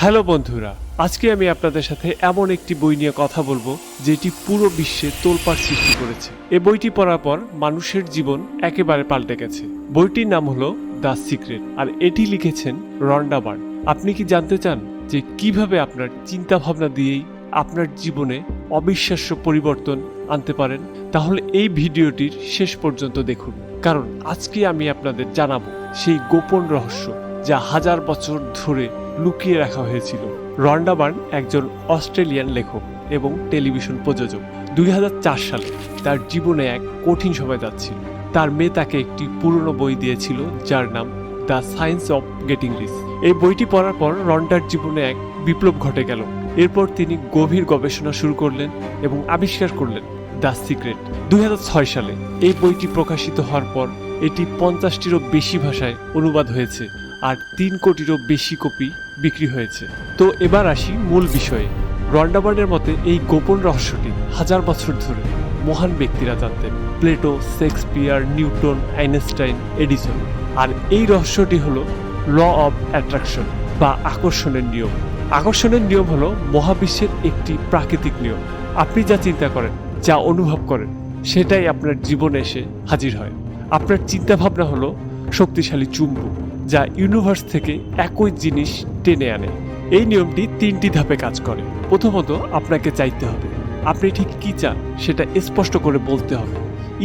Hello বন্ধুরা, আজকে আমি আপনাদের সাথে এমন একটি বই নিয়ে কথা বলব, যেটি পুরো বিশ্বে তোলপাড় সৃষ্টি করেছে। এ বইটি পড়ার পর মানুষের জীবন একেবারে পাল্টে গেছে। বইটির নাম হলো দ্য সিক্রেট, আর এটি লিখেছেন রন্ডা বার্ন। আপনি কি জানতে চান যে কীভাবে আপনার চিন্তা ভাবনা দিয়েই আপনার জীবনে অবিশ্বাস্য পরিবর্তন আনতে পারেন? তাহলে এই ভিডিওটির শেষ পর্যন্ত দেখুন। কারণ আজকে আমি আপনাদের জানাব সেই গোপন রহস্য যা হাজার বছর ধরে লুকিয়ে রাখা হয়েছিল। রন্ডাবার্ন একজন অস্ট্রেলিয়ান লেখক এবং টেলিভিশন প্রযোজক। দুই হাজার চার সালে তার জীবনে এক কঠিন সময় যাচ্ছিল। তার মেয়ে তাকে একটি পুরনো বই দিয়েছিল, যার নাম the science of getting rich এই বইটি পড়ার পর রন্ডার জীবনে এক বিপ্লব ঘটে গেল। এরপর তিনি গভীর গবেষণা শুরু করলেন এবং আবিষ্কার করলেন দ্য সিক্রেট দুই হাজার ছয় সালে এই বইটি প্রকাশিত হওয়ার পর এটি পঞ্চাশটিরও বেশি ভাষায় অনুবাদ হয়েছে, আর তিন কোটিরও বেশি কপি বিক্রি হয়েছে। তো এবার আসি মূল বিষয়ে। রন্ডাবার্নের মতে এই গোপন রহস্যটি হাজার বছর ধরে মহান ব্যক্তিরা জানতেন, Plato, Shakespeare, Newton, Einstein, Edison. আর এই রহস্যটি হলো ল অব অ্যাট্রাকশন বা আকর্ষণের নিয়ম। আকর্ষণের নিয়ম হলো মহাবিশ্বের একটি প্রাকৃতিক নিয়ম। আপনি যা চিন্তা করেন, যা অনুভব করেন, সেটাই আপনার জীবনে এসে হাজির হয়। আপনার চিন্তাভাবনা হলো শক্তিশালী চুম্বক, যা ইউনিভার্স থেকে একই জিনিস টেনে আনে। এই নিয়মটি তিনটি ধাপে কাজ করে। প্রথমত আপনাকে চাইতে হবে, আপনি ঠিক কি চান সেটা স্পষ্ট করে বলতে হবে,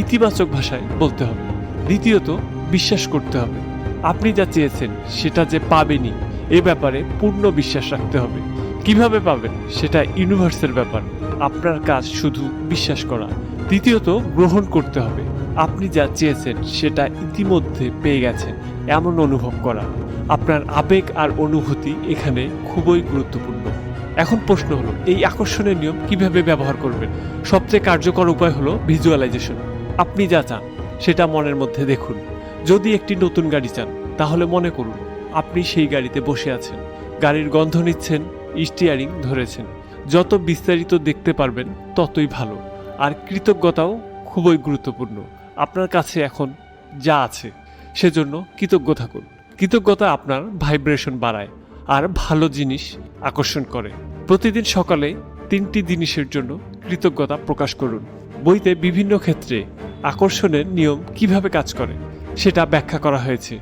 ইতিবাচক ভাষায় বলতে হবে। দ্বিতীয়ত, বিশ্বাস করতে হবে, আপনি যা চেয়েছেন সেটা যে পাবেনই, এ ব্যাপারে পূর্ণ বিশ্বাস রাখতে হবে। কীভাবে পাবেন সেটা ইউনিভার্সের ব্যাপার, আপনার কাজ শুধু বিশ্বাস করা। তৃতীয়ত গ্রহণ করতে হবে আপনি যা চেয়েছেন সেটা ইতিমধ্যে পেয়ে গেছেন এমন অনুভব করা। আপনার আবেগ আর অনুভূতি এখানে খুবই গুরুত্বপূর্ণ। এখন প্রশ্ন হলো, এই আকর্ষণের নিয়ম কীভাবে ব্যবহার করবেন? সবচেয়ে কার্যকর উপায় হলো ভিজুয়ালাইজেশন আপনি যা চান, সেটা মনের মধ্যে দেখুন। যদি একটি নতুন গাড়ি চান, তাহলে মনে করুন, আপনি সেই গাড়িতে বসে আছেন। গাড়ির গন্ধ নিচ্ছেন স্টিয়ারিং ধরেছেন। যত বিস্তারিত দেখতে পারবেন, ততই ভালো। আর কৃতজ্ঞতাও খুবই গুরুত্বপূর্ণ। আপনার কাছে এখন যা আছে, সেজন্য কৃতজ্ঞ থাকুন। কৃতজ্ঞতা আপনার ভাইব্রেশন বাড়ায় আর ভালো জিনিস আকর্ষণ করে। প্রতিদিন সকালে তিনটি জিনিসের জন্য কৃতজ্ঞতা প্রকাশ করুন। বইতে বিভিন্ন ক্ষেত্রে আকর্ষণের নিয়ম কীভাবে কাজ করে, সেটা ব্যাখ্যা করা হয়েছে।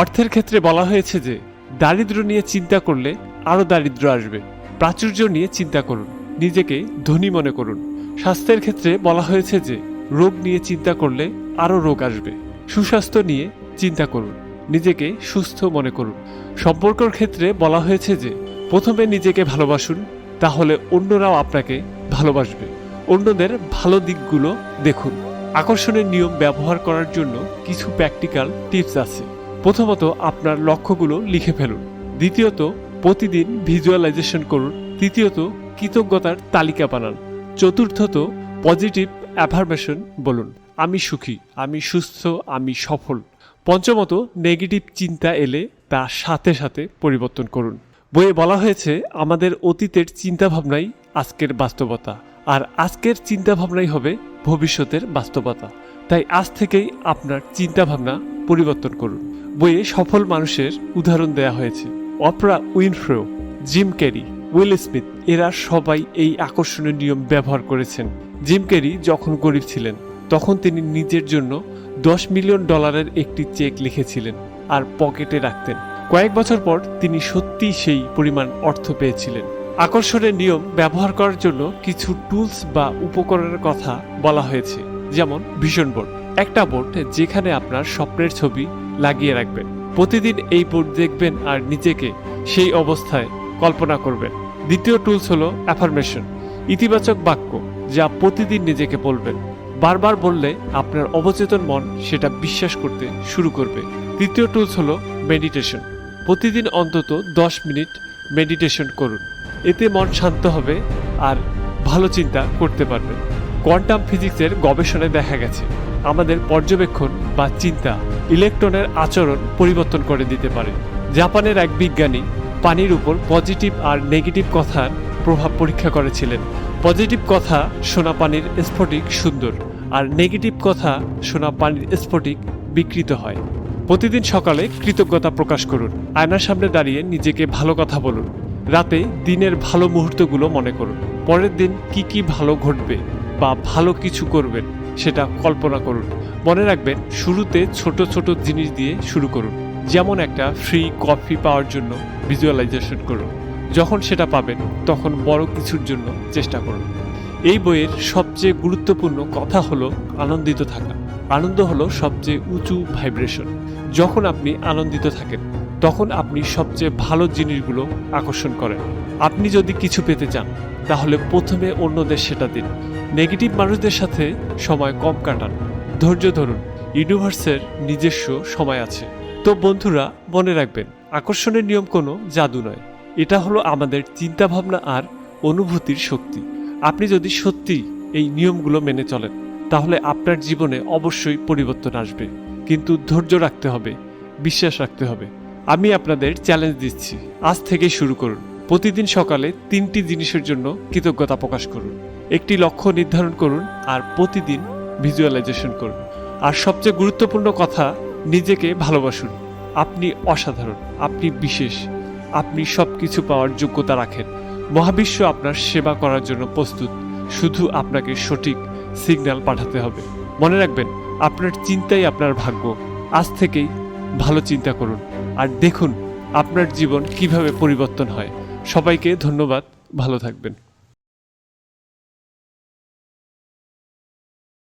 অর্থের ক্ষেত্রে বলা হয়েছে যে দারিদ্র নিয়ে চিন্তা করলে আরও দারিদ্র আসবে। প্রাচুর্য নিয়ে চিন্তা করুন, নিজেকে ধনী মনে করুন। স্বাস্থ্যের ক্ষেত্রে বলা হয়েছে যে রোগ নিয়ে চিন্তা করলে আরও রোগ আসবে। সুস্বাস্থ্য নিয়ে চিন্তা করুন। নিজেকে সুস্থ মনে করুন। সম্পর্কর ক্ষেত্রে বলা হয়েছে যে, প্রথমে নিজেকে ভালোবাসুন, তাহলে অন্যরাও আপনাকে ভালোবাসবে। অন্যদের ভালো দিকগুলো দেখুন। আকর্ষণের নিয়ম ব্যবহার করার জন্য কিছু প্র্যাকটিক্যাল টিপস আছে। প্রথমত, আপনার লক্ষ্যগুলো লিখে ফেলুন। দ্বিতীয়ত, প্রতিদিন ভিজুয়ালাইজেশন করুন। তৃতীয়ত, কৃতজ্ঞতার তালিকা বানান। চতুর্থত পজিটিভ অ্যাফার্মেশন বলুন। আমি সুখী, আমি সুস্থ, আমি সফল। পঞ্চমত নেগেটিভ চিন্তা এলে তা সাথে সাথে পরিবর্তন করুন। বইয়ে বলা হয়েছে, আমাদের অতীতের চিন্তাভাবনাই আজকের বাস্তবতা, আর আজকের চিন্তাভাবনাই হবে ভবিষ্যতের বাস্তবতা। তাই আজ থেকেই আপনার চিন্তাভাবনা পরিবর্তন করুন। বইয়ে সফল মানুষের উদাহরণ দেয়া হয়েছে Oprah Winfrey Jim Carrey Will Smith এরা সবাই এই আকর্ষণীয় নিয়ম ব্যবহার করেছেন। জিম ক্যারি যখন গরিব ছিলেন, তখন তিনি নিজের জন্য দশ মিলিয়ন ডলারের একটি চেক লিখেছিলেন আর পকেটে রাখতেন। কয়েক বছর পর তিনি সত্যিই সেই পরিমাণ অর্থ পেয়েছিলেন। আকর্ষণের নিয়ম ব্যবহার করার জন্য কিছু টুলস বা উপকরণের কথা বলা হয়েছে, যেমন ভিশন বোর্ড। একটা বোর্ড যেখানে আপনার স্বপ্নের ছবি লাগিয়ে রাখবেন। প্রতিদিন এই বোর্ড দেখবেন আর নিজেকে সেই অবস্থায় কল্পনা করবেন। দ্বিতীয় টুলস হলো অ্যাফার্মেশন, ইতিবাচক বাক্য। যা প্রতিদিন নিজেকে বলবেন। বারবার বললে আপনার অবচেতন মন সেটা বিশ্বাস করতে শুরু করবে। তৃতীয় টুলস হলো মেডিটেশন প্রতিদিন অন্তত দশ মিনিট মেডিটেশন করুন। এতে মন শান্ত হবে আর ভালো চিন্তা করতে পারবেন কোয়ান্টাম ফিজিক্সের গবেষণায় দেখা গেছে, আমাদের পর্যবেক্ষণ বা চিন্তা ইলেকট্রনের আচরণ পরিবর্তন করে দিতে পারে। জাপানের এক বিজ্ঞানী পানির উপর পজিটিভ আর নেগেটিভ কথার প্রভাব পরীক্ষা করেছিলেন। পজিটিভ কথা সোনা পানির স্ফটিক সুন্দর, আর নেগেটিভ কথা সোনা পানির স্ফটিক বিকৃত হয়। প্রতিদিন সকালে কৃতজ্ঞতা প্রকাশ করুন, আয়নার সামনে দাঁড়িয়ে নিজেকে ভালো কথা বলুন, রাতে দিনের ভালো মুহূর্তগুলো মনে করুন, পরের দিন কি কি ভালো ঘটবে বা ভালো কিছু করবেন সেটা কল্পনা করুন, মনে রাখবেন শুরুতে ছোট ছোট জিনিস দিয়ে শুরু করুন, যেমন একটা ফ্রি কফি পাওয়ার জন্য ভিজুয়ালাইজেশন করুন। যখন সেটা পাবেন, তখন বড় কিছুর জন্য চেষ্টা করুন। এই বইয়ের সবচেয়ে গুরুত্বপূর্ণ কথা হলো আনন্দিত থাকা। আনন্দ হলো সবচেয়ে উঁচু ভাইব্রেশন। যখন আপনি আনন্দিত থাকেন, তখন আপনি সবচেয়ে ভালো জিনিসগুলো আকর্ষণ করেন। আপনি যদি কিছু পেতে চান, তাহলে প্রথমে অন্যদের সেটা দিন। নেগেটিভ মানুষদের সাথে সময় কম কাটান। ধৈর্য ধরুন। ইউনিভার্সের নিজস্ব সময় আছে। তো বন্ধুরা, মনে রাখবেন, আকর্ষণের নিয়ম কোনো জাদু নয়। এটা হলো আমাদের চিন্তাভাবনা আর অনুভূতির শক্তি। আপনি যদি সত্যি এই নিয়মগুলো মেনে চলেন, তাহলে আপনার জীবনে অবশ্যই পরিবর্তন আসবে। কিন্তু ধৈর্য রাখতে হবে, বিশ্বাস রাখতে হবে। আমি আপনাদের চ্যালেঞ্জ দিচ্ছি। আজ থেকে শুরু করুন। প্রতিদিন সকালে তিনটি জিনিসের জন্য কৃতজ্ঞতা প্রকাশ করুন। একটি লক্ষ্য নির্ধারণ করুন আর প্রতিদিন ভিজুয়ালাইজেশন করুন। আর সবচেয়ে গুরুত্বপূর্ণ কথা, নিজেকে ভালোবাসুন। আপনি অসাধারণ, আপনি বিশেষ। আপনি সব কিছু পাওয়ার যোগ্যতা রাখেন। মহাবিশ্ব আপনার সেবা করার জন্য প্রস্তুত। শুধু আপনাকে সঠিক সিগন্যাল পাঠাতে হবে। মনে রাখবেন, আপনার চিন্তাই আপনার ভাগ্য। আজ থেকেই ভালো চিন্তা করুন। আর দেখুন, আপনার জীবন কীভাবে পরিবর্তন হয়। সবাইকে ধন্যবাদ। ভালো থাকবেন।